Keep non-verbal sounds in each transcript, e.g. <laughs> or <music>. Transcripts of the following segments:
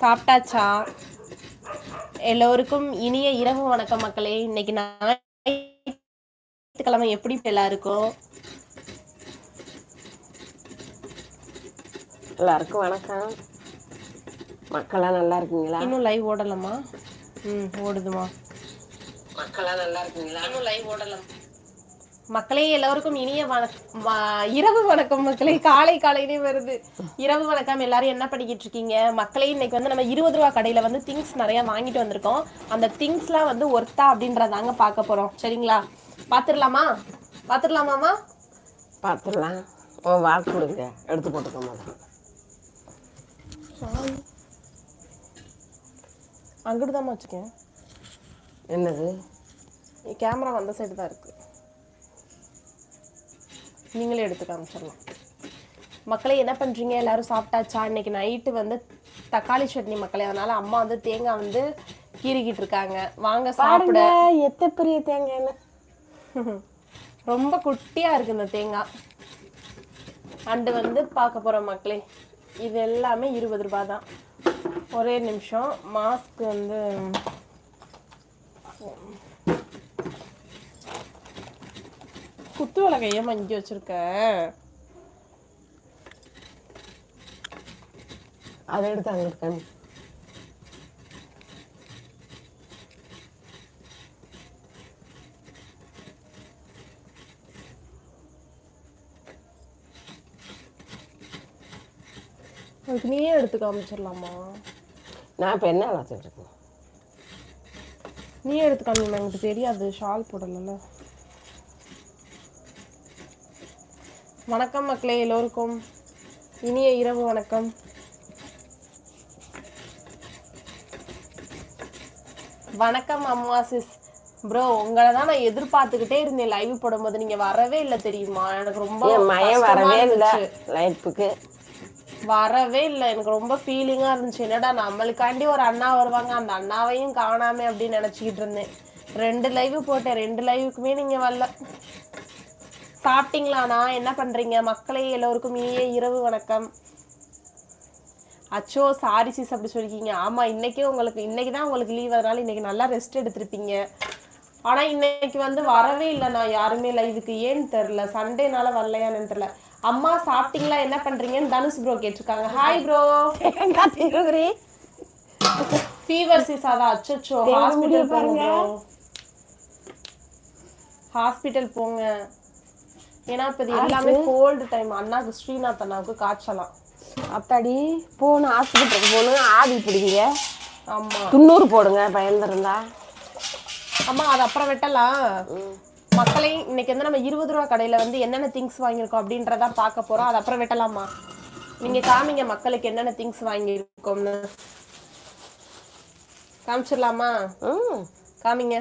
சாப்பிட்டாச்சா? எல்லோருக்கும் இனிய இரவு வணக்கம் மக்களே. இன்னைக்கு ஞாயிற்றுக்கிழமை எப்படி எல்லாருக்கும்? எல்லாருக்கும் வணக்கம். மக்கள்லாம் நல்லா இருக்கீங்களா? இன்னும் லைவ் ஓடலாமா ம் ஓடுதுமா மக்கள்லாம் நல்லா இருக்கீங்களா? இன்னும் லைவ் ஓடலாம் மக்களே எல்லோருக்கும் இனிய வணக்கம் வ- இரவு வணக்கம் மக்களே. காலை காலையிலே வருது. இரவு வணக்கம். எல்லாரும் என்ன பண்ணிக்கிட்டு இருக்கீங்க? மக்களே இன்னைக்கு வந்து நம்ம இருபது ரூபா கடையில வந்து திங்ஸ் நிறைய வாங்கிட்டு வந்திருக்கோம். அந்த திங்ஸ்லாம் வந்து ஒர்த்தா அப்படின்றதாங்க பார்க்க போறோம். சரிங்களா? பாத்துடலாமா பாத்துடலாமாமா பார்த்துடலாம். ஓ வாக்கு கொடுங்க. எடுத்து போட்டுக்க முதல்ல அங்கிட்டு தான் வச்சுக்கேன் என்னது? கேமரா வந்த சைடு தான் இருக்கு. நீங்களே எடுத்து காமிச்சிடலாம். மக்களே என்ன பண்றீங்க? எல்லாரும் சாப்பிட்டாச்சா? இன்னைக்கு நைட்டு வந்து தக்காளி சட்னி மக்களே. அதனால அம்மா வந்து தேங்காய் வந்து கீறிக்கிட்டு இருக்காங்க. வாங்க சாப்பிட. எத்த பெரிய தேங்காய் <laughs> ரொம்ப குட்டியா இருக்கு இந்த தேங்காய். அண்டு வந்து பார்க்க போறோம் மக்களே. இது எல்லாமே இருபது ரூபாய் தான் ஒரே நிமிஷம். மாஸ்க் வந்து குத்து விளக்கை ஏன் இங்கே வச்சிருக்க. அதை எடுத்து அங்கிட்டு காமி. அதுக்கு நீயே எடுத்து காமிச்சிடலாமா நான் இப்போ என்ன வளர்த்துட்டு இருக்கேன்? நீயே எடுத்து காமிமா எனக்கு தெரியாது ஷால் போடல வணக்கம் மக்களே எல்லோருக்கும். இனிய இரவு வணக்கம். வணக்கம் அம்மா சிஸ் ப்ரோ உங்களை தான் நான் எதிர்பார்த்துக்கிட்டே இருந்தேன். லைவ் போடும்போது நீங்க வரவே இல்லை தெரியுமா? எனக்கு ரொம்ப மயம் வரவே இல்லை. லைஃபுக்கு வரவே இல்லை. எனக்கு ரொம்ப ஃபீலிங்கா இருந்துச்சு. என்னடா நம்மளுக்காண்டி ஒரு அண்ணா வருவாங்க. அந்த அண்ணாவையும் காணாமே அப்படின்னு நினைச்சுக்கிட்டு இருந்தேன். ரெண்டு லைவ் போட்டேன். ரெண்டு லைவுக்குமே நீங்க வரல. சாப்பிட்டீங்களாண்ணா? என்ன பண்றீங்க? மக்களே எல்லோருக்கும் இனிய இரவு வணக்கம். அச்சோ சாரி சிஸ் அப்படி சொல்லிருக்கீங்க. ஆமா இன்னைக்கே உங்களுக்கு இன்னைக்கு தான் உங்களுக்கு லீவ் அதனால இன்னைக்கு நல்லா ரெஸ்ட் எடுத்திருப்பீங்க. ஆனா இன்னைக்கு வந்து வரவே இல்லை நான் யாருமே லைவுக்கு ஏன்னு தெரியல. சண்டேனால வரலையான்னு தெரியல. அம்மா சாப்பிட்டீங்களா? என்ன பண்றீங்கன்னு தனுஷ் ப்ரோ கேட்டிருக்காங்க. ஹாய் ப்ரோ ஃபீவர் சிஸ் அதான் அச்சோ ஹாஸ்பிட்டல் போங்க ஹாஸ்பிட்டல் போங்க. ஏன்னா இப்ப இது எல்லாமே கோல்டு டைம் அண்ணாக்கு ஸ்ரீநாத் அண்ணாவுக்கு காய்ச்சலாம். அத்தாடி போகணும் ஹாஸ்பிட்டலுக்கு போகணும் ஆவி பிடிங்க ஆமா. துண்ணூறு போடுங்க பயந்துருந்தா அம்மா அது அப்புறம் வெட்டலாம். மக்களே இன்னைக்கு வந்து நம்ம இருபது ரூபா கடையில வந்து என்னென்ன திங்ஸ் வாங்கியிருக்கோம் அப்படின்றத பார்க்க போறோம். அது அப்புறம் வெட்டலாமா? நீங்க காமிங்க மக்களுக்கு என்னென்ன திங்ஸ் வாங்கியிருக்கோம்னு. காமிச்சிடலாமா? ம். காமிங்க.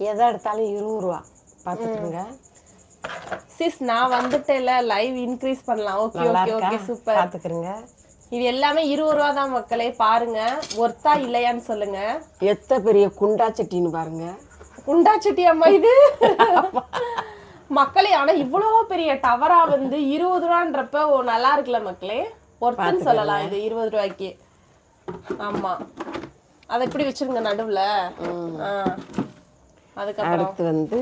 எதை எடுத்தாலும் இருபது ரூபா. பார்த்துக்குங்க சிஸ் நான் வந்துட்டேல லைவ் இன்க்ரீஸ் பண்ணலாம். ஓகே ஓகே ஓகே சூப்பர் பார்த்துக்குறங்க இது எல்லாமே இருபது ரூபா தான் மக்களே பாருங்க. ஒர்த்தா இல்லையான்னு சொல்லுங்க. எத்த பெரிய குண்டா சட்டின்னு பாருங்க. குண்டா சட்டி அம்மா இது? மக்களே ஆனா இவ்வளவு பெரிய டவரா வந்து இருபது ரூபான்றப்ப நல்லா இருக்குல்ல மக்களே? ஒர்த்துன்னு சொல்லலாம் இது இருபது ரூபாய்க்கு. ஆமா. அதை இப்படி வச்சிருங்க நடுவுல. அதுக்கப்புறம்? அடுத்து வந்து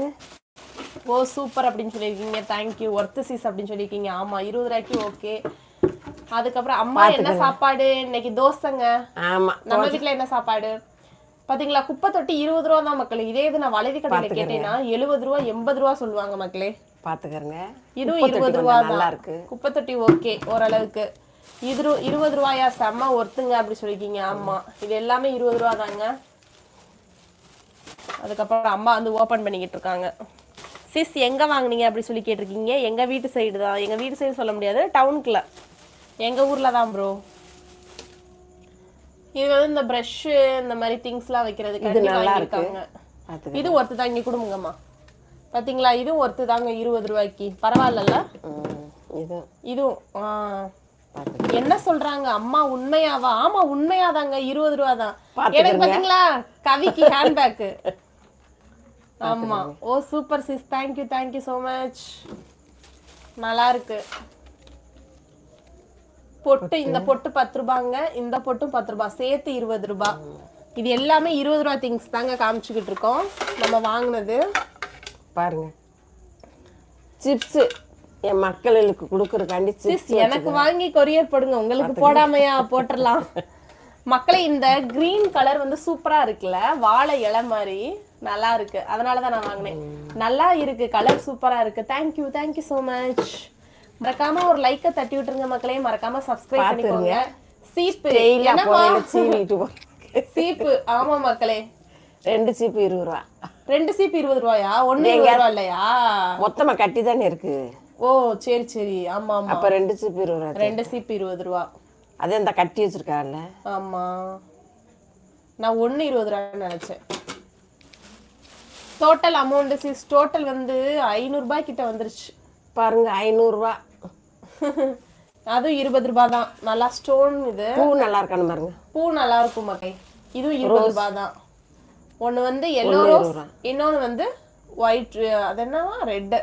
ஓ சூப்பர் அப்படின்னு சொல்லியிருக்கீங்க. தேங்க்யூ ஒர்த்து சீஸ் அப்படின்னு சொல்லியிருக்கீங்க. ஆமா இருபது ரூபாய்க்கு ஓகே அதுக்கப்புறம் அம்மா என்ன சாப்பாடு? இன்னைக்கு தோசைங்க. நம்ம வீட்ல என்ன சாப்பாடு? பாத்தீங்களா குப்பை தொட்டி இருபது ரூபா தான் மக்களே. இதே இது நான் வளவி கடையில கேட்டேன்னா எழுபது ரூபா எண்பது ரூபா சொல்லுவாங்க மக்களே. பார்த்துக்கறங்க இதுவும் இருபது ரூபா நல்லா இருக்கு. குப்பை தொட்டி ஓகே ஓரளவுக்கு. இது இருபது ரூபாயா? செம்ம ஒருத்துங்க அப்படி சொல்லிருக்கீங்க ஆமா இது எல்லாமே இருபது ரூபா தாங்க. அதுக்கப்புறம் அம்மா வந்து ஓபன் பண்ணிக்கிட்டு இருக்காங்க. சிஸ் எங்க வாங்குனீங்க அப்படி சொல்லி கேட்டிருக்கீங்க. எங்க வீட்டு சைடு தான். எங்க வீட்டு சைடு சொல்ல முடியாது. டவுனுக்குள்ள எங்க ஊர்ல தான் ப்ரோ இது வந்து இந்த ப்ரஷ் இந்த மாதிரி திங்ஸ்லாம் வைக்கிறதுக்கு நல்லா வாங்கியிருக்காங்க. பார்த்துக்க இது ஒருத்து தான். இங்க கொடுங்கம்மா. பாத்தீங்களா? இதுவும் ஒருத்து தாங்க. இருபது ரூபாய்க்கு. பரவாயில்லல்ல? இது இதுவும். பார்த்துக்க என்ன சொல்றாங்க? அம்மா உண்மையாவா? ஆமா உண்மையாதாங்க. இருபது ரூபா தான். எனக்கு பாத்தீங்களா? கவிக்கு ஹேண்ட்பேக் <laughs> ஆமா. ஓ super sis thank you thank you so much நல்லா இருக்கு பொட்டு. இந்த பொட்டு பத்து ரூபாங்க. இந்த பொட்டும் பத்து ரூபாய் சேர்த்து இருபது ரூபாய் இது எல்லாமே இருபது ரூபா திங்ஸ் தாங்க காமிச்சுக்கிட்டு இருக்கோம். நம்ம வாங்கினது. பாருங்க. சிப்ஸு என் மக்களுக்கு கொடுக்குறக்காண்டி சிப்ஸ் எனக்கு வாங்கி கொரியர் போடுங்க. உங்களுக்கு போடாமையா போட்டுடலாம் <laughs> மக்களே இந்த கிரீன் கலர் வந்து சூப்பரா இருக்குல்ல? வாழை இலை மாதிரி நல்லா இருக்கு. அதனால தான் நான் வாங்கினேன். நல்லா இருக்கு. கலர் சூப்பரா இருக்கு. தேங்க்யூ தேங்க்யூ so மச் மறக்காம ஒரு லைக்கை தட்டி விட்டுருங்க மக்களே. மறக்காம சப்ஸ்கிரைப் பண்ணிக்கோங்க. சீப்பு. போ சீப்பு. ஆமா மக்களே. ரெண்டு சீப்பு இருபது ரூபா. ரெண்டு சீப்பு இருபது ரூபாயா? ஒண்ணு இருபது ரூபா இல்லையா? மொத்தமா கட்டி தானே இருக்கு. ஓ சரி சரி. ஆமா ஆமா. அப்ப ரெண்டு சீப்பு இருபது ரூபா ரெண்டு சீப்பு இருபது ரூபா. அதே இந்த கட்டி வச்சிருக்காங்கல்ல ஆமா. நான் ஒண்ணு இருபது ரூபான்னு நினைச்சேன். டோட்டல் அமௌண்ட் சிஸ் டோட்டல் வந்து ஐநூறு ரூபாய் கிட்ட வந்துருச்சு. பாருங்க ஐநூறுரூவா அதுவும் இருபது ரூபாய் தான். நல்லா ஸ்டோன் இது. பூ நல்லா இருக்கானு பாருங்க. பூ நல்லா இருக்கும் மக்கை இதுவும் இருபது ரூபாய் தான். ஒண்ணு வந்து எல்லோ ரோஸ் இன்னொன்னு வந்து ஒயிட் அது என்னவா? ரெட்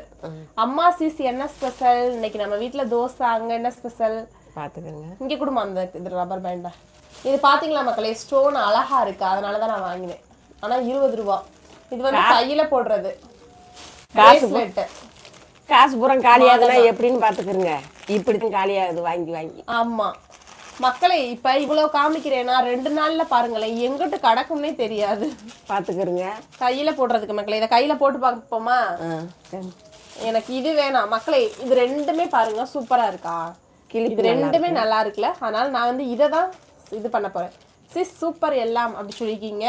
அம்மா சிஸ் என்ன ஸ்பெஷல் இன்னைக்கு நம்ம வீட்ல தோசை அங்க என்ன ஸ்பெஷல் பாத்துக்கோங்க இங்க கொடுமா அந்த இது ரப்பர் பேண்டா இது பாத்தீங்களா மக்களே? ஸ்டோன் அழகா இருக்கு. அதனால தான் நான் வாங்கினேன். ஆனா இருபது ரூபா. இது வந்து கையில போடுறது. bracelet. காசு பூரா காலியாகுதுன்னா எப்படின்னு பாத்துக்கிறங்க இப்படி தான் காலியாகுது வாங்கி வாங்கி. ஆமா. மக்களே இப்ப இவ்வளவு காமிக்கிறேன்னா ரெண்டு நாள்ல பாருங்களேன். எங்கிட்டு கிடக்கும்னே தெரியாது. பாத்துக்கிறங்க கையில போடுறதுக்கு மக்களே இதை கையில போட்டு பார்ப்போமா? எனக்கு இது வேணாம். மக்களே இது ரெண்டுமே பாருங்க. சூப்பரா இருக்கா? கிளிப்பு இது ரெண்டுமே நல்லா இருக்குல்ல அதனால நான் வந்து இதை தான் இது பண்ண போறேன். சிஸ் சூப்பர் எல்லாம் அப்படி சொல்லிருக்கீங்க.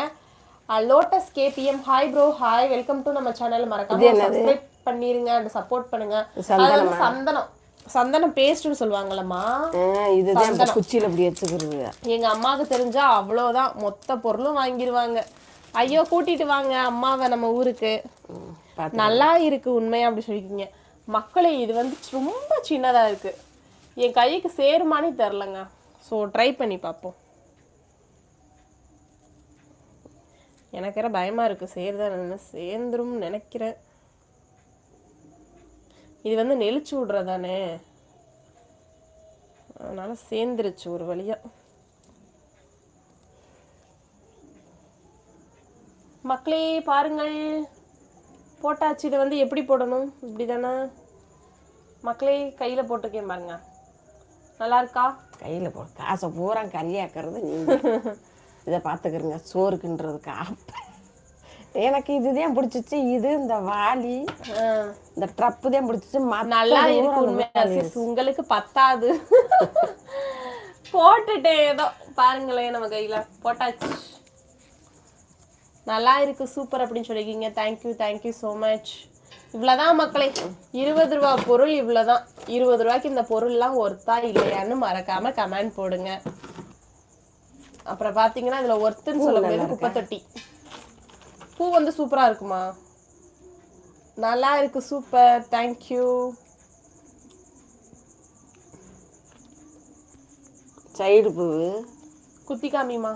Lotus KPM hi bro hi welcome to நம்ம சேனல் மறக்காம சப்ஸ்கிரைப் பண்ணிருங்க அண்ட் சப்போர்ட் பண்ணுங்க. அது வந்து சந்தனம். சந்தனம் பேஸ்ட்னு சொல்லுவாங்கல்லம்மா. இதுதான் குச்சியில இப்படி வச்சுக்கிறது எங்க அம்மாவுக்கு தெரிஞ்சா அவ்வளோதான் மொத்த பொருளும் வாங்கிடுவாங்க ஐயோ கூட்டிட்டு வாங்க அம்மாவை நம்ம ஊருக்கு. நல்லா இருக்கு உண்மையா அப்படி சொல்லிருக்கீங்க. மக்களே இது வந்து ரொம்ப சின்னதா இருக்கு. என் கைக்கு சேருமானே தெரிலங்க ஸோ ட்ரை பண்ணி பார்ப்போம். எனக்கு வேற பயமாக இருக்குது சேருதா சேர்ந்துரும் நினைக்கிறேன் இது வந்து நெளிச்சு விட்றதானே? அதனால் சேர்ந்துருச்சு ஒரு வழியாக மக்களே பாருங்கள். போட்டாச்சு. இதை வந்து எப்படி போடணும்? இப்படி தானே மக்களே கையில் போட்டிருக்கேன் பாருங்கள் நல்லா இருக்கா கையில போ காசை பூரா கறியாக்குறது நீங்க. <laughs> இதை பாத்துக்கிறங்க சோறுக்குன்றதுக்கு. ஆப்ப எனக்கு இதுதான் பிடிச்சிச்சு இது இந்த ஆ, இந்த ட்ரப்பு தான் பிடிச்சிச்சு நல்லா இருக்கு. உங்களுக்கு பத்தாது. போட்டுட்டேன் ஏதோ பாருங்களேன் நம்ம கையில போட்டாச்சு. நல்லா இருக்கு சூப்பர் அப்படின்னு சொல்லிருக்கீங்க தேங்க்யூ தேங்க்யூ ஸோ மச் இவ்வளவுதான் மக்களே. இருபது ரூபா பொருள் இவ்வளவுதான். இருபது ரூபாய்க்கு இந்த பொருள்லாம் ஒர்த்தா இல்லையான்னு மறக்காம கமெண்ட் போடுங்க. அப்புறம் பாத்தீங்கன்னா இதுல ஒர்த்துன்னு சொல்ல முடியாது குப்பை தொட்டி பூ வந்து சூப்பரா இருக்குமா? நல்லா இருக்கு சூப்பர். தேங்க்யூ சைடு பூ. குத்தி காமிமா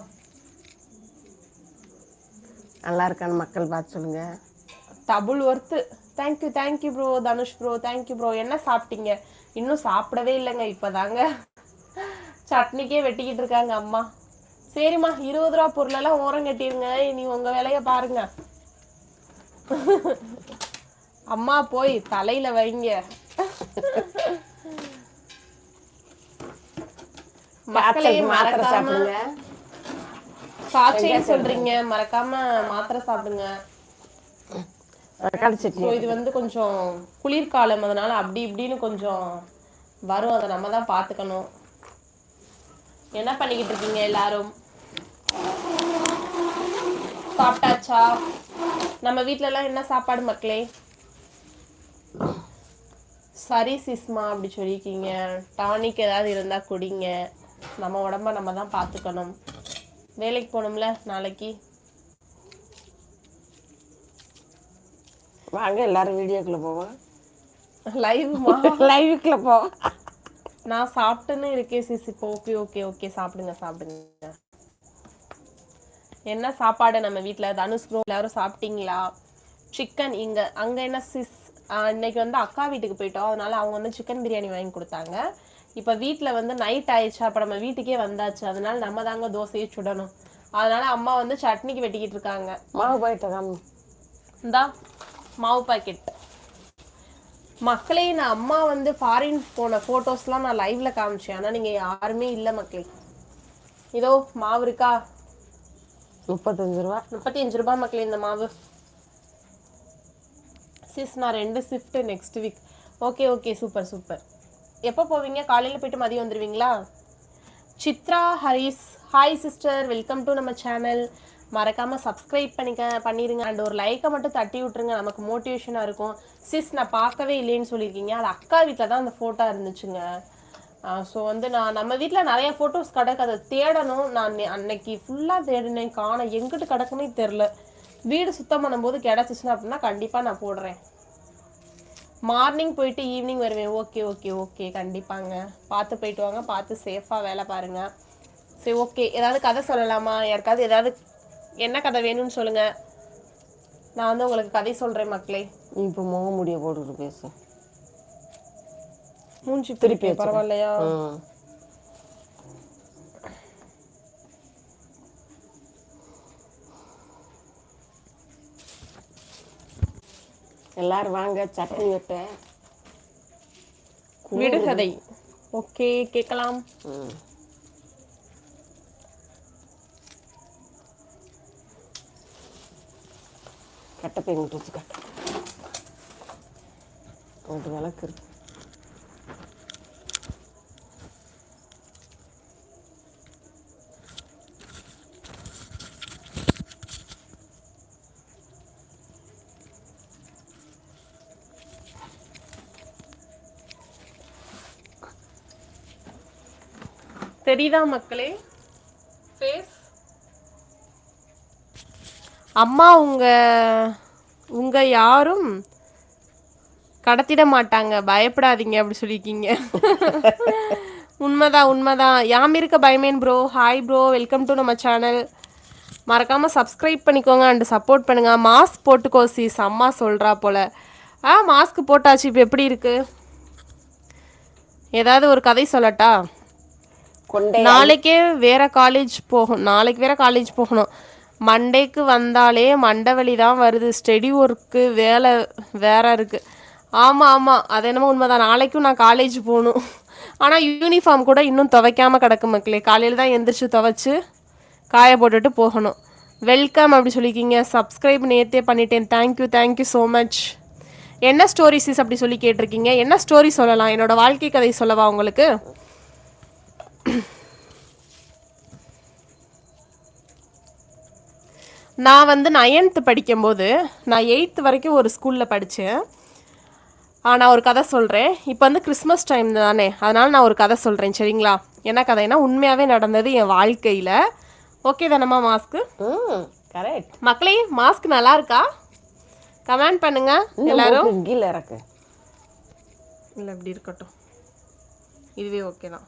நல்லா இருக்கான்னு மக்கள் பார்த்து சொல்லுங்க. Double worth. Thank you thank you bro Dhanush bro thank you bro என்ன சாப்பிட்டீங்க? இன்னும் சாப்பிடவே இல்லைங்க இப்போதாங்க. சட்னிக்கே வெட்டிக்கிட்டு இருக்காங்க அம்மா. சரிம்மா இருபது ரூபா பொருளெல்லாம் ஓரம் கட்டிருங்க இனி உங்க வேலையை பாருங்க. அம்மா போய் தலையில வைங்க. மக்களே மறக்காம சாப்பிடுங்க. காய்ச்சல் சொல்றீங்க. மறக்காம மாத்திரை சாப்பிடுங்க. தக்காளி சட்னி. இது வந்து கொஞ்சம் குளிர்காலம் அதனால அப்படி இப்படின்னு கொஞ்சம் வரும். அதை நம்ம தான் பார்த்துக்கணும். என்ன பண்ணிக்கிட்டு இருக்கீங்க எல்லாரும்? சாப்பிட்டாச்சா? நம்ம வீட்டிலலாம் எல்லாம் என்ன சாப்பாடு மக்களே? சரி சிஸ்மா அப்படி சொல்லியிருக்கீங்க. டானிக் ஏதாவது இருந்தா குடிங்க. நம்ம உடம்ப நம்ம தான் பார்த்துக்கணும். வேலைக்கு போகணும்ல நாளைக்கு? வாங்க எல்லாரும் வீடியோக்குள்ள போவோம். லைவ்மா லைவுக்குள்ள <laughs> போவோம். நான் சாப்பிட்டுன்னு இருக்கேன் இப்போ ஓகே ஓகே ஓகே. சாப்பிடுங்க சாப்பிடுங்க. என்ன சாப்பாடு நம்ம வீட்டில் தனுஷ் ப்ரோ எல்லாரும் சாப்பிட்டீங்களா? சிக்கன் இங்கே அங்கே என்ன சிஸ்? இன்னைக்கு வந்து அக்கா வீட்டுக்கு போயிட்டோம். அதனால அவங்க வந்து சிக்கன் பிரியாணி வாங்கி கொடுத்தாங்க. இப்போ வீட்டில் வந்து நைட் ஆயிடுச்சு. அப்போ நம்ம வீட்டுக்கே வந்தாச்சு. அதனால நம்ம தாங்க தோசையை சுடணும். அதனால அம்மா வந்து சட்னிக்கு வெட்டிக்கிட்டு இருக்காங்க. மாவு போயிட்டு காமி இந்தா. மாவு பாக்கெட் மக்களே நான் அம்மா வந்து ஃபாரின் போன ஃபோட்டோஸ்லாம் நான் லைவ்ல காமிச்சேன். ஆனால் நீங்கள் யாருமே இல்லை மக்களே. இதோ மாவு இருக்கா? முப்பத்தஞ்சு ரூபா. முப்பத்தி அஞ்சு ரூபாய் மக்களே இந்த மாவு. சிஸ் நான் ரெண்டு shift next week okay okay super super எப்போ போவீங்க? காலையில் போயிட்டு மதியம் வந்துடுவீங்களா Chitra Haris. Hi sister welcome to நம்ம சேனல் மறக்காம சப்ஸ்கிரைப் பண்ணிக்க பண்ணிடுங்க அண்ட் ஒரு லைக்கை மட்டும் தட்டி விட்டுருங்க. நமக்கு மோட்டிவேஷனாக இருக்கும். சிஸ் நான் பார்க்கவே இல்லைன்னு சொல்லியிருக்கீங்க. அது அக்கா வீட்டில் தான் அந்த ஃபோட்டோ இருந்துச்சுங்க. ஸோ வந்து நான் நம்ம வீட்டில் நிறைய ஃபோட்டோஸ் கிடக்கு. அதை தேடணும். நான் அன்னைக்கு ஃபுல்லாக தேடினேன். காண எங்கிட்டு கிடக்குன்னே தெரில வீடு சுத்தம் பண்ணும்போது கிடச்சிச்சுன்னா அப்படின்னா கண்டிப்பாக நான் போடுறேன். மார்னிங் போயிட்டு ஈவினிங் வருவேன். ஓகே ஓகே ஓகே கண்டிப்பாங்க. பார்த்து போயிட்டு வாங்க. பார்த்து சேஃபாக வேலை பாருங்கள் சரி ஓகே ஏதாவது கதை சொல்லலாமா? யாருக்காவது ஏதாவது என்ன கதை வேணும்னு சொல்லுங்க. நான் வந்து உங்களுக்கு கதை சொல்கிறேன் மக்களே. நீ இப்போ முக முடிய போட்டுட்டு பேசு. மூஞ்சி திருப்பி. பரவாயில்லையா? எல்லாரும் வாங்க சட்னி வெட்ட. விடுகதை. ஓகே கேட்கலாம். கட்டப்பை இங்கிட்டு வச்சுக்க அங்கிட்டு விளக்கு இருக்கு. தெரியுதா மக்களே ஃபேஸ் அம்மா உங்க உங்க யாரும் கடத்திட மாட்டாங்க பயப்படாதீங்க அப்படி சொல்லியிருக்கீங்க உண்மைதான் உண்மைதான். யாம் இருக்க பயமேன் bro hi bro welcome to நம்ம சேனல் மறக்காம சப்ஸ்கிரைப் பண்ணிக்கோங்க அண்ட் சப்போர்ட் பண்ணுங்க. மாஸ்க் போட்டுக்கோ சீஸ் அம்மா சொல்றா போல. ஆ மாஸ்க் போட்டாச்சு. இப்போ எப்படி இருக்கு? ஏதாவது ஒரு கதை சொல்லட்டா? நாளைக்கே வேற காலேஜ் போகணும். நாளைக்கு வேற காலேஜ் போகணும். மண்டேக்கு வந்தாலே மண்டை வலி தான் வருது. ஸ்டெடி ஒர்க்கு வேலை வேற இருக்குது ஆமாம் ஆமாம் அது என்னமோ உண்மைதான். நாளைக்கும் நான் காலேஜ் போகணும். ஆனால் யூனிஃபார்ம் கூட இன்னும் துவைக்காம கிடக்கு மக்களே. காலையில் தான் எந்திரிச்சு துவைச்சு காய போட்டுட்டு போகணும். வெல்கம் அப்படி சொல்லிக்கிங்க. சப்ஸ்கிரைப் நேத்தே பண்ணிட்டேன். தேங்க்யூ தேங்க்யூ ஸோ மச் என்ன ஸ்டோரிஸஸ் அப்படி சொல்லி கேட்டிருக்கீங்க? என்ன ஸ்டோரி சொல்லலாம்? என்னோடய வாழ்க்கை கதை சொல்லவா உங்களுக்கு? நான் வந்து நைன்த்து படிக்கும்போது நான் எயித்து வரைக்கும் ஒரு ஸ்கூலில் படித்தேன் நான் ஒரு கதை சொல்கிறேன் இப்போ வந்து கிறிஸ்மஸ் டைம் தானே. அதனால் நான் ஒரு கதை சொல்கிறேன் சரிங்களா? என்ன கதைனா உண்மையாகவே நடந்தது என் வாழ்க்கையில். ஓகே தானம்மா மாஸ்க்கு கரெக்ட் மக்களே மாஸ்க் நல்லா இருக்கா? கமெண்ட் பண்ணுங்க எல்லாரும். கீழே இல்லை இப்படி இருக்கட்டும். இதுவே ஓகே தான்.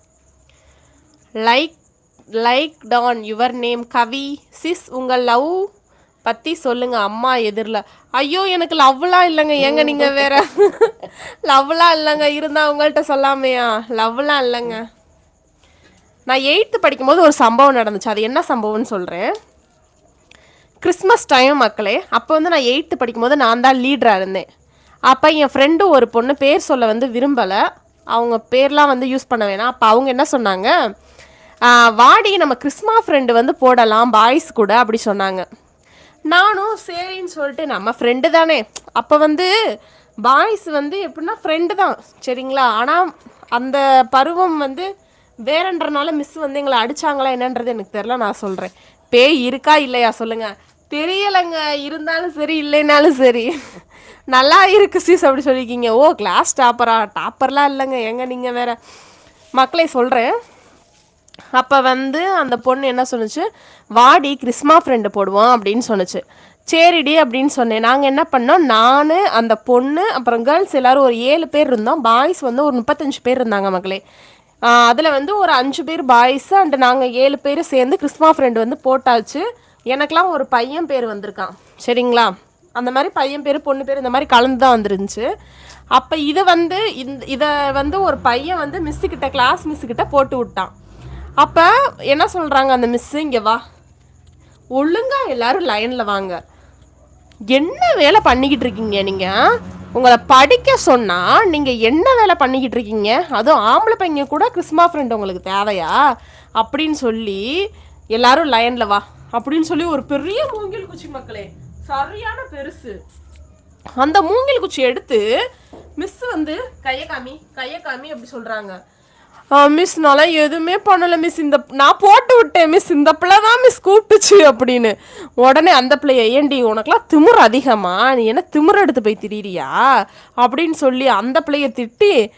Like like done your name Kavi. Sis உங்கள் லவ் பற்றி சொல்லுங்க அம்மா எதிரில். ஐயோ எனக்கு லவ்லாம் இல்லைங்க. ஏங்க நீங்கள் வேற? லவ்லாம் இல்லைங்க. இருந்தால் உங்கள்கிட்ட சொல்லாமையா? லவ்லாம் இல்லைங்க. நான் எயித்து படிக்கும்போது ஒரு சம்பவம் நடந்துச்சு. அது என்ன சம்பவம்னு சொல்கிறேன் கிறிஸ்மஸ் டைம் மக்களே அப்போ வந்து நான் எயித்து படிக்கும்போது நான் தான் லீடராக இருந்தேன். அப்போ என் ஃப்ரெண்டு ஒரு பொண்ணு பேர் சொல்ல வந்து விரும்பலை. அவங்க பேர்லாம் வந்து யூஸ் பண்ண வேணாம். அப்போ அவங்க என்ன சொன்னாங்க? வாடி நம்ம கிறிஸ்மா ஃப்ரெண்டு வந்து போடலாம். பாய்ஸ் கூட அப்படி சொன்னாங்க. நானும் சரின்னு சொல்லிட்டு நம்ம ஃப்ரெண்டு தானே. அப்போ வந்து பாய்ஸ் வந்து எப்படின்னா ஃப்ரெண்டு தான் சரிங்களா? ஆனால் அந்த பருவம் வந்து வேறன்றனால மிஸ் வந்து எங்களை அடிச்சாங்களா என்னன்றது எனக்கு தெரில நான் சொல்கிறேன் பேய் இருக்கா இல்லையா சொல்லுங்கள் தெரியலைங்க இருந்தாலும் சரி இல்லைனாலும் சரி. நல்லா இருக்கு சீஸ் அப்படி சொல்லியிருக்கீங்க ஓ கிளாஸ் டாப்பரா டாப்பர்லாம் இல்லைங்க. எங்க நீங்கள் வேற? மக்களை சொல்கிறேன் அப்போ வந்து அந்த பொண்ணு என்ன சொன்னுச்சு? வாடி கிறிஸ்மா ஃப்ரெண்டு போடுவோம் அப்படின்னு சொன்னுச்சு. சரிடி அப்படின்னு சொன்னேன். நாங்கள் என்ன பண்ணோம்? நான் அந்த பொண்ணு அப்புறம் கேர்ள்ஸ் எல்லோரும் ஒரு ஏழு பேர் இருந்தோம். பாய்ஸ் வந்து ஒரு முப்பத்தஞ்சு பேர் இருந்தாங்க மக்களே அதில் வந்து ஒரு அஞ்சு பேர் பாய்ஸ் அண்ட் நாங்கள் ஏழு பேர் சேர்ந்து கிறிஸ்மா ஃப்ரெண்டு வந்து போட்டாச்சு. எனக்கெலாம் ஒரு பையன் பேர் வந்திருக்கான். சரிங்களா? அந்த மாதிரி பையன் பேர் பொண்ணு பேர் இந்த மாதிரி கலந்து தான் வந்துருந்துச்சு. அப்போ இதை வந்து இந்த இதை வந்து ஒரு பையன் வந்து மிஸ்ஸுக்கிட்ட கிளாஸ் மிஸ்ஸுக்கிட்ட போட்டு விட்டான். அப்போ என்ன சொல்கிறாங்க அந்த மிஸ்ஸு இங்கே வா. ஒழுங்கா எல்லாரும் லைனில் வாங்க. என்ன வேலை பண்ணிக்கிட்டு இருக்கீங்க நீங்கள் உங்களை படிக்க சொன்னால் நீங்கள் என்ன வேலை பண்ணிக்கிட்டு இருக்கீங்க? அதுவும் ஆம்பளை பையன் கூட கிறிஸ்மா ஃப்ரெண்ட் உங்களுக்கு தேவையா? அப்படின்னு சொல்லி எல்லாரும் லைனில் வா. அப்படின்னு சொல்லி ஒரு பெரிய மூங்கில் குச்சி மக்களே சரியான பெருசு. அந்த மூங்கில் குச்சி எடுத்து மிஸ் வந்து கையை காமி கையை காமி அப்படி சொல்கிறாங்க மிஸ் நான் எதுவுமே பண்ணலை மிஸ் இந்த நான் போட்டு விட்டேன் மிஸ் இந்த பிள்ளை தான் மிஸ் கூப்பிட்டுச்சு அப்படின்னு. உடனே அந்த பிள்ளைய ஏண்டி உனக்குலாம் திமிரு அதிகமா? நீ என்ன திமுற எடுத்து போய் திடீரியா அப்படின்னு சொல்லி அந்த பிள்ளைய திட்டி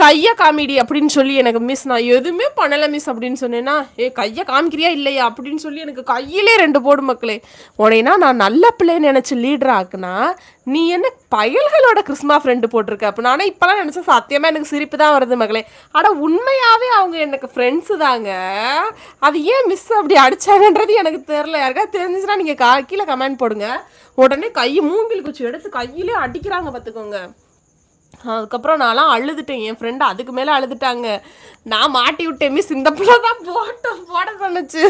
கையை காமிடி அப்படின்னு சொல்லி எனக்கு மிஸ் நான் எதுவுமே பண்ணலை மிஸ் அப்படின்னு சொன்னேன்னா ஏ கையை காமிக்கிறியா இல்லையா? அப்படின்னு சொல்லி எனக்கு கையிலே ரெண்டு போடு மக்களே. உடனேனா நான் நல்ல பிள்ளைன்னு நினச்சி லீடர் ஆக்குனா நீ என்ன பயல்களோட கிறிஸ்மா ஃப்ரெண்டு போட்டிருக்க? அப்போ நானே இப்போலாம் நினச்சா சத்தியமாக எனக்கு சிரிப்பு தான் வருது மகளே ஆனால் உண்மையாகவே அவங்க எனக்கு ஃப்ரெண்ட்ஸு தாங்க. அது ஏன் மிஸ் அப்படி அடித்தாங்கன்றது எனக்கு தெரில யாருக்கா தெரிஞ்சுச்சுன்னா நீங்கள் கா கீழே கமெண்ட் போடுங்க. உடனே கை மூங்கில் குச்சி எடுத்து கையிலே அடிக்கிறாங்க பார்த்துக்கோங்க. அதுக்கப்புறம் நான்லாம் அழுதுட்டேன். என் ஃப்ரெண்டு அதுக்கு மேலே அழுதுட்டாங்க. நான் மாட்டி விட்டேன் மிஸ் இந்த பிள்ளை தான் போட்டோம் போட சொன்னிச்சு.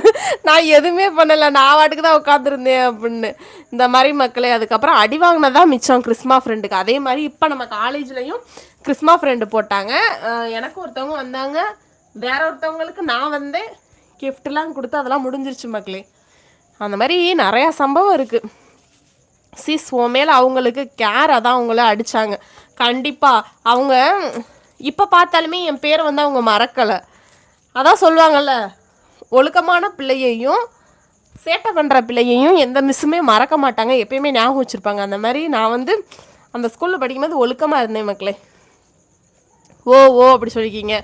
நான் எதுவுமே பண்ணலை. நான் வாட்டுக்கு தான் உட்காந்துருந்தேன் அப்படின்னு. இந்த மாதிரி மக்களே அதுக்கப்புறம் அடி வாங்கினதான் மிச்சம் கிறிஸ்மா ஃப்ரெண்டுக்கு அதே மாதிரி இப்போ நம்ம காலேஜ்லேயும் கிறிஸ்மா ஃப்ரெண்டு போட்டாங்க. எனக்கு ஒருத்தவங்க வந்தாங்க. வேற ஒருத்தவங்களுக்கு நான் வந்தேன். கிஃப்ட்லாம் கொடுத்து அதெல்லாம் முடிஞ்சிருச்சு மக்களே. அந்த மாதிரி நிறையா சம்பவம் இருக்குது சிஸ் உன் மேலே அவங்களுக்கு கேர் அதான் அவங்கள அடித்தாங்க கண்டிப்பாக அவங்க இப்போ பார்த்தாலுமே என் பேரை வந்து அவங்க மறக்கலை. அதான் சொல்லுவாங்கல்ல ஒழுக்கமான பிள்ளையையும் சேட்டை பண்ணுற பிள்ளையையும் எந்த மிஸ்ஸுமே மறக்க மாட்டாங்க. எப்பயுமே ஞாபகம் வச்சுருப்பாங்க. அந்த மாதிரி நான் வந்து அந்த ஸ்கூலில் படிக்கும்போது ஒழுக்கமாக இருந்தேன் மக்களே. ஓ ஓ அப்படி சொல்லிக்கிங்க.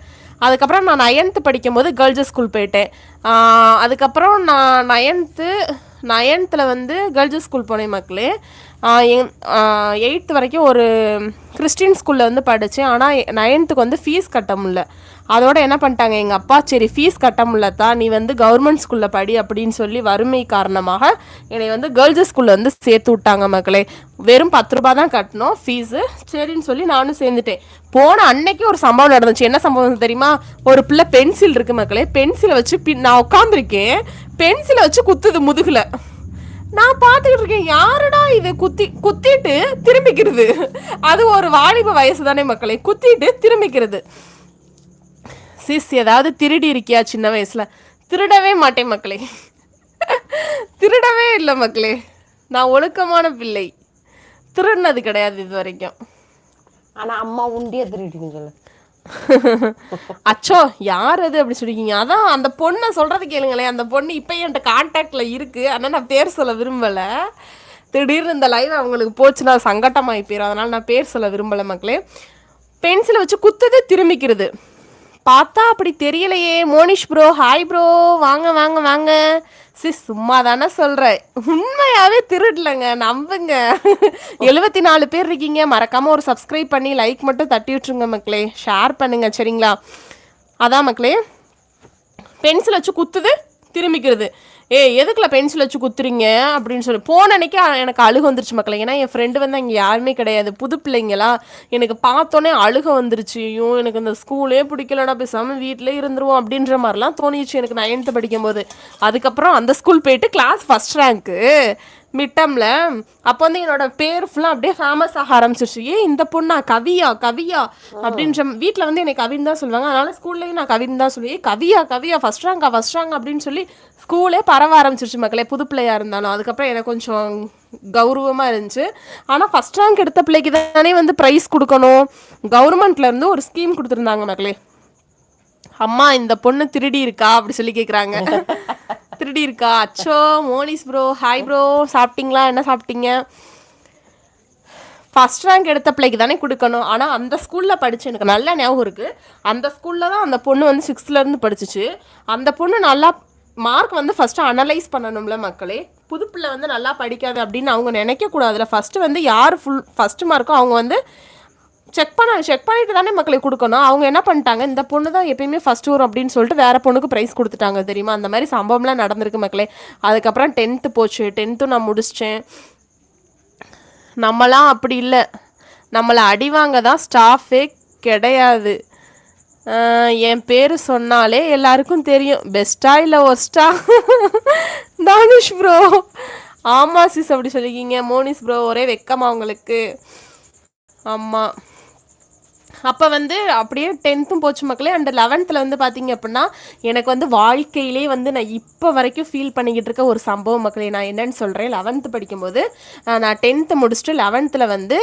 அதுக்கப்புறம் நான் நயன்த்து படிக்கும்போது கேர்ள்ஸ் ஸ்கூல் போயிட்டேன். அதுக்கப்புறம் நான் நயன்த்து நயன்த்தில் வந்து கேர்ள்ஸ் ஸ்கூல் போனேன் மக்களே. எயித்து வரைக்கும் ஒரு கிறிஸ்டின் ஸ்கூலில் வந்து படித்தேன் ஆனால் நயன்த்துக்கு வந்து ஃபீஸ் கட்ட முடில அதோட என்ன பண்ணிட்டாங்க எங்கள் அப்பா சரி ஃபீஸ் கட்ட முடிலத்தா நீ வந்து கவர்மெண்ட் ஸ்கூலில் படி அப்படின்னு சொல்லி வறுமை காரணமாக என்னை வந்து கேர்ள்ஸ் ஸ்கூலில் வந்து சேர்த்து விட்டாங்க மக்களே. வெறும் பத்து ரூபா தான் கட்டணும் ஃபீஸு சரின்னு சொல்லி நானும் சேர்ந்துட்டேன். போன அன்னைக்கு ஒரு சம்பவம் நடந்துச்சு. என்ன சம்பவம் தெரியுமா? ஒரு பிள்ளை பென்சில் இருக்குது மக்களே. பென்சிலை வச்சு பின் நான் உட்காந்துருக்கேன் பென்சிலை வச்சு குத்துது முதுகில். நான் பார்த்துக்கிட்டு இருக்கேன் யாருடா இது குத்தி குத்திட்டு திரும்பிக்கிறது? அது ஒரு வாலிப வயசு தானே மக்களே குத்திட்டு திரும்பிக்கிறது. சிஸ் ஏதாவது திருடி இருக்கியா சின்ன வயசில்? திருடவே மாட்டேன் மக்களே. திருடவே இல்லை மக்களே. நான் ஒழுக்கமான பிள்ளை. திருடினது கிடையாது இது வரைக்கும். ஆனால் அம்மா உண்டியே திருடின்னு சொல்லு <laughs> அச்சோ யார் அது அப்படி சொல்லிருக்கீங்க? அதான் அந்த பொண்ணை சொல்கிறது கேளுங்களேன் அந்த பொண்ணு இப்போ என்கிட்ட காண்டாக்டில் இருக்குது ஆனால் நான் பேர் சொல்ல விரும்பலை. திடீர்னு இந்த லைவ் அவங்களுக்கு போச்சுன்னா சங்கட்டமாகி போயிடும் அதனால் நான் பேர் சொல்ல விரும்பலை மக்களே. பென்சிலை வச்சு குத்துது திரும்பிக்கிறது. பார்த்தா அப்படி தெரியலையே. மோனிஷ் ப்ரோ ஹாய் ப்ரோ வாங்க வாங்க வாங்க. சி சும்மா தானே சொல்கிறேன் உண்மையாகவே திருடலைங்க. நம்புங்க. எழுபத்தி நாலு பேர் இருக்கீங்க. மறக்காமல் ஒரு சப்ஸ்கிரைப் பண்ணி லைக் மட்டும் தட்டி விட்ருங்க மக்களே. ஷேர் பண்ணுங்க சரிங்களா? அதான் மக்களே. பென்சில் வச்சு குத்துது திரும்பிக்கிறது. ஏ எதுக்குல பென்சில் வச்சு குத்துறீங்க? அப்படின்னு சொல்லி. போன அன்னைக்கு எனக்கு அழுக வந்துருச்சு மக்களே. ஏன்னா என் ஃப்ரெண்டு வந்து அங்கே யாருமே கிடையாது. புது பிள்ளைங்களா? எனக்கு பார்த்தோன்னே அழுக வந்துருச்சு. ஐயோ எனக்கு இந்த ஸ்கூலே பிடிக்கலடா பேசாமல் வீட்டிலே இருந்துருவோம் அப்படின்ற மாதிரிலாம் தோணிச்சு எனக்கு நைன்த்து படிக்கும்போது. அதுக்கப்புறம் அந்த ஸ்கூல் போயிட்டு கிளாஸ் ஃபஸ்ட் ரேங்க்கு மிட்டம்ல. அப்போ வந்து என்னோட பேர் ஃபுல்லாக அப்படியே ஃபேமஸ் ஆக ஆரம்பிச்சிருச்சு. ஏ இந்த பொண்ணா கவியா கவியா அப்படின்ற வீட்டில் வந்து என்னை கவின் தான் சொல்லுவாங்க. அதனால ஸ்கூல்லையும் நான் கவின் தான் சொல்லுவேன். கவியா கவியா ஃபஸ்ட் ரேங்கா ஃபஸ்ட் ரேங்க் அப்படின்னு சொல்லி ஸ்கூலே பரவ ஆரம்பிச்சிருச்சு மக்களே புது பிள்ளையா இருந்தாலும். அதுக்கப்புறம் எனக்கு கொஞ்சம் கௌரவமாக இருந்துச்சு. ஆனால் ஃபஸ்ட் ரேங்க் எடுத்த பிள்ளைக்கு தானே வந்து ப்ரைஸ் கொடுக்கணும். கவர்மெண்ட்ல இருந்து ஒரு ஸ்கீம் கொடுத்துருந்தாங்க மக்களே. அம்மா இந்த பொண்ணு திருடி இருக்கா? அப்படி சொல்லி கேக்குறாங்க. <laughs> திருடி இருக்கா? அச்சோ மோனிஸ் ப்ரோ ஹாய் ப்ரோ சாப்பிட்டீங்களா? என்ன சாப்பிட்டீங்க? ஃபர்ஸ்ட் ரேங்க் எடுத்த பிள்ளைக்கு தானே கொடுக்கணும். ஆனால் அந்த ஸ்கூலில் படிச்சு எனக்கு நல்ல ஞாபகம் இருக்குது அந்த ஸ்கூலில் தான் அந்த பொண்ணு வந்து சிக்ஸ்த்லேருந்து படிச்சிச்சு. அந்த பொண்ணு நல்லா மார்க் வந்து ஃபஸ்ட்டு அனலைஸ் பண்ணணும்ல மக்களே. புது பிள்ளை வந்து நல்லா படிக்காது அப்படின்னு அவங்க நினைக்கக்கூடாதுல. ஃபஸ்ட்டு வந்து யார் ஃபுல் ஃபஸ்ட்டு மார்க்கோ அவங்க வந்து செக் பண்ண செக் பண்ணிட்டு தானே மக்களுக்கு கொடுக்கணும். அவங்க என்ன பண்ணிட்டாங்க? இந்த பொண்ணு தான் எப்பயுமே ஃபர்ஸ்ட் வரும் அப்படின்னு சொல்லிட்டு வேற பொண்ணுக்கு ப்ரைஸ் கொடுத்துட்டாங்க தெரியுமா? அந்த மாதிரி சம்பவம்லாம் நடந்திருக்கு மக்களே. அதுக்கப்புறம் டென்த்து போச்சு. டென்த்தும் நான் முடிச்சிட்டேன். நம்மலாம் அப்படி இல்லை. நம்மளை அடிவாங்க தான் ஸ்டாஃபே கிடையாது. என் பேர் சொன்னாலே எல்லாருக்கும் தெரியும். பெஸ்ட்டா இல்லை ஒஸ்டா தானுஷ் ப்ரோ ஆமா சிஸ் அப்படி சொல்லிக்கிங்க மோனிஸ் ப்ரோ ஒரே வெக்கமா உங்களுக்கு. ஆமாம் அப்போ வந்து அப்படியே டென்த்தும் போச்சு மக்களே. அண்ட் லெவன்த்தில் வந்து பார்த்தீங்க அப்படின்னா எனக்கு வந்து வாழ்க்கையிலே வந்து நான் இப்போ வரைக்கும் ஃபீல் பண்ணிக்கிட்டு இருக்க ஒரு சம்பவம் மக்களே. நான் என்னன்னு சொல்கிறேன் லெவன்த்து படிக்கும்போது நான் டென்த்து முடிச்சுட்டு லெவன்த்தில் வந்து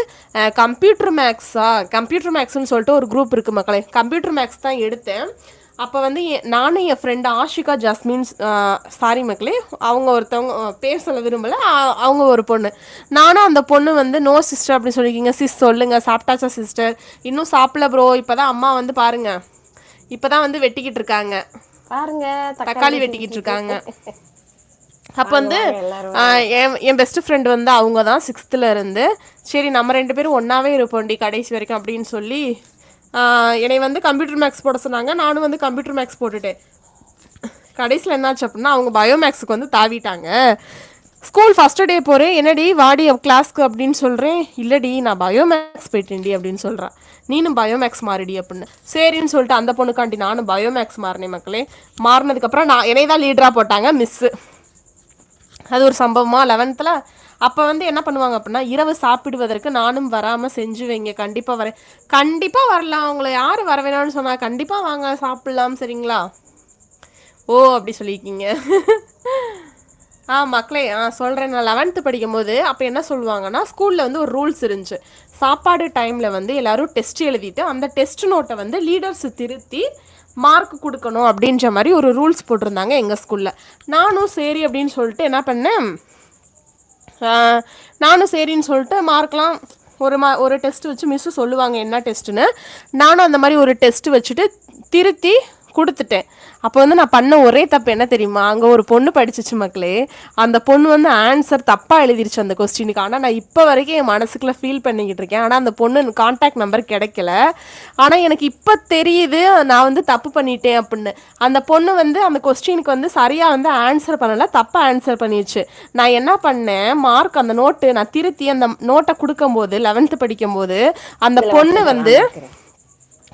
கம்ப்யூட்டர் மேக்ஸா கம்ப்யூட்டர் மேக்ஸ்னு சொல்லிட்டு ஒரு குரூப் இருக்குது மக்களே. கம்ப்யூட்டர் மேக்ஸ் தான் எடுத்தேன். அப்போ வந்து நானும் என் ஃப்ரெண்டு ஆஷிகா ஜாஸ்மின் சாரி மக்களே அவங்க ஒருத்தவங்க பேர் சொல்ல விரும்பல அவங்க ஒரு பொண்ணு. நானும் அந்த பொண்ணு வந்து நோ சிஸ்டர் அப்படி சொல்லிக்கிங்க சிஸ் சொல்லுங்க. சாப்பிட்டாச்சா சிஸ்டர் இன்னும் சாப்பிடல ப்ரோ இப்போதான் அம்மா வந்து பாருங்க. இப்போதான் வந்து வெட்டிக்கிட்டு இருக்காங்க. பாருங்க தக்காளி வெட்டிக்கிட்டு இருக்காங்க. அப்போ வந்து என் என் பெஸ்ட் ஃப்ரெண்ட் வந்து அவங்க தான் சிக்ஸ்த்தில் இருந்து. சரி நம்ம ரெண்டு பேரும் ஒன்றாவே இருப்போம்டி கடைசி வரைக்கும் அப்படின்னு சொல்லி என்னை வந்து கம்ப்யூட்டர் மேக்ஸ் போட சொன்னாங்க. நானும் வந்து கம்ப்யூட்டர் மேக்ஸ் போட்டுட்டேன். கடைசியில் என்னாச்சு அப்படின்னா அவங்க பயோமேக்ஸுக்கு வந்து தாவிட்டாங்க. ஸ்கூல் ஃபஸ்ட்டு டே போகிறேன் என்னடி வாடி கிளாஸ்க்கு அப்படின்னு சொல்கிறேன் இல்லடி நான் பயோமேக்ஸ் போயிட்டேன்டி அப்படின்னு சொல்கிறேன் நீனும் பயோமேக்ஸ் மாறிடி அப்படின்னு. சரின்னு சொல்லிட்டு அந்த பொண்ணுக்காண்டி நானும் பயோமேக்ஸ் மாறினேன் மக்களே. மாறினதுக்கப்புறம் நான் என்னை தான் லீடராக போட்டாங்க மிஸ்ஸு அது ஒரு சம்பவமாக லெவன்த்தில் அப்போ வந்து என்ன பண்ணுவாங்க அப்படின்னா இரவு சாப்பிடுவதற்கு நானும் வராமல் செஞ்சு வைங்க கண்டிப்பாக வரேன் கண்டிப்பாக வரலாம். அவங்கள யார் வர வேணாம்னு சொன்னால் கண்டிப்பாக வாங்க சாப்பிட்லாம் சரிங்களா? ஓ அப்படி சொல்லியிருக்கீங்க. ஆ மக்களே ஆ சொல்கிறேன் நான் லெவன்த்து படிக்கும்போது அப்போ என்ன சொல்லுவாங்கன்னா ஸ்கூலில் வந்து ஒரு ரூல்ஸ் இருந்துச்சு. சாப்பாடு டைமில் வந்து எல்லாரும் டெஸ்ட் எழுதிட்டு அந்த டெஸ்ட் நோட்டை வந்து லீடர்ஸ் திருத்தி மார்க் கொடுக்கணும் அப்படின்ற மாதிரி ஒரு ரூல்ஸ் போட்டிருந்தாங்க எங்கள் ஸ்கூலில் நானும் சரி அப்படின்னு சொல்லிட்டு என்ன பண்ணேன் நானும் சரின்னு சொல்லிட்டு மார்க்லாம் ஒரு மா ஒரு டெஸ்ட் வச்சு மிஸ்ஸு சொல்லுவாங்க என்ன டெஸ்ட்டுன்னு நானும் அந்த மாதிரி ஒரு டெஸ்ட் வச்சுட்டு திருத்தி கொடுத்துட்டேன். அப்போ வந்து நான் பண்ண ஒரே தப்பு என்ன தெரியுமா? அங்கே ஒரு பொண்ணு படிச்சிச்சு மக்களே. அந்த பொண்ணு வந்து ஆன்சர் தப்பாக எழுதிருச்சு அந்த கொஸ்டினுக்கு ஆனால் நான் இப்போ வரைக்கும் என் மனசுக்குள்ள ஃபீல் பண்ணிக்கிட்டு இருக்கேன். ஆனால் அந்த பொண்ணு கான்டாக்ட் நம்பர் கிடைக்கல. ஆனால் எனக்கு இப்போ தெரியுது நான் வந்து தப்பு பண்ணிட்டேன் அப்படின்னு. அந்த பொண்ணு வந்து அந்த கொஸ்டினுக்கு வந்து சரியாக வந்து ஆன்சர் பண்ணல தப்பாக ஆன்சர் பண்ணிடுச்சு நான் என்ன பண்ணேன்? மார்க் அந்த நோட்டு நான் திருத்தி அந்த நோட்டை கொடுக்கும்போது லெவன்த்து படிக்கும்போது அந்த பொண்ணு வந்து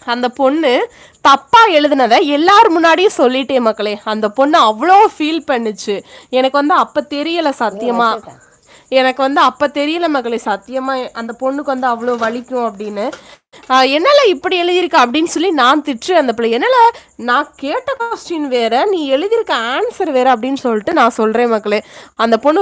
அந்த பொண்ணு தப்பா எழுதுனதை எல்லார் முன்னாடியும் சொல்லிட்டேன் மக்களே. அந்த பொண்ணு அவ்வளோ ஃபீல் பண்ணுச்சு. எனக்கு வந்து அப்ப தெரியல சத்தியமா. எனக்கு வந்து அப்ப தெரியல மகளே சத்தியமா அந்த பொண்ணுக்கு வந்து அவ்வளோ வலிக்கும் அப்படின்னு. என்னால் இப்படி எழுதியிருக்க? அப்படின்னு சொல்லி நான் திட்டு அந்த பிள்ளை. என்னால் நான் கேட்ட கொஸ்டின் வேற நீ எழுதியிருக்க ஆன்சர் வேற அப்படின்னு சொல்லிட்டு நான் சொல்றேன் மக்களே. அந்த பொண்ணு